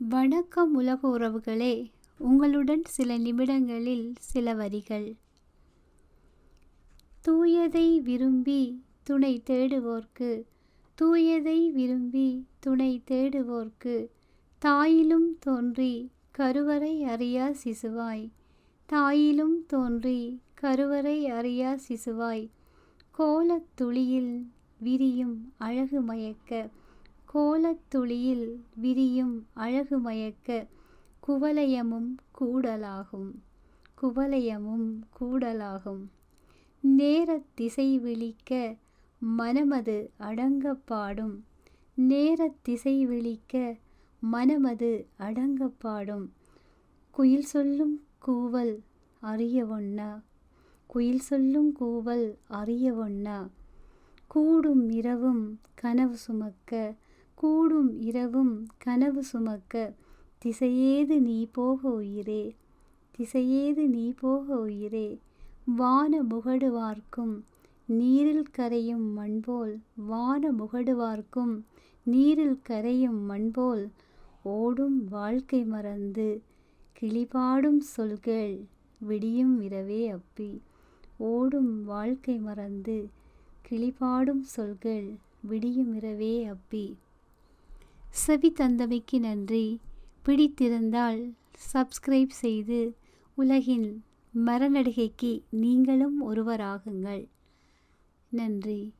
வணக்கம் உலக உறவுகளே. உங்களுடன் சில நிமிடங்களில் சில வரிகள். தூயதை விரும்பி துணை தேடுவோர்க்கு தூயதை விரும்பி துணை தேடுவோர்க்கு தாயிலும் தோன்றி கருவறை அறியா சிசுவாய் தாயிலும் தோன்றி கருவறை அறியா சிசுவாய் கோலத்துளியில் விரியும் அழகு மயக்க கோலத்துளியில் விரியும் அழகு மயக்க குவலயமும் கூடலாகும். குவலயமும் கூடலாகும். நேரத் திசை விழிக்க மனமது அடங்கப்பாடும் நேரத் திசை விழிக்க மனமது அடங்கப்பாடும் குயில் சொல்லும் கூவல் அறிய ஒண்ணா குயில் சொல்லும் கூவல் அறிய ஒண்ணா கூடும் இரவும் கனவு சுமக்க கூடும் இரவும் கனவு சுமக்க திசையேது நீ போக உயிரே? திசையேது நீ போக உயிரே? வான முகடுவார்க்கும் நீரில் கரையும் மண்போல் வான முகடுவார்க்கும் நீரில் கரையும் மண்போல் ஓடும் வாழ்க்கை மறந்து கிளிபாடும் சொல்கள் விடியும் இரவே அப்பி. ஓடும் வாழ்க்கை மறந்து கிளிபாடும் சொல்கள் விடியும் இரவே அப்பி. செவி தந்தமைக்கு நன்றி. பிடித்திருந்தால் சப்ஸ்கிரைப் செய்து உலகின் மரநடிகைக்கு நீங்களும் ஒருவராகுங்கள். நன்றி.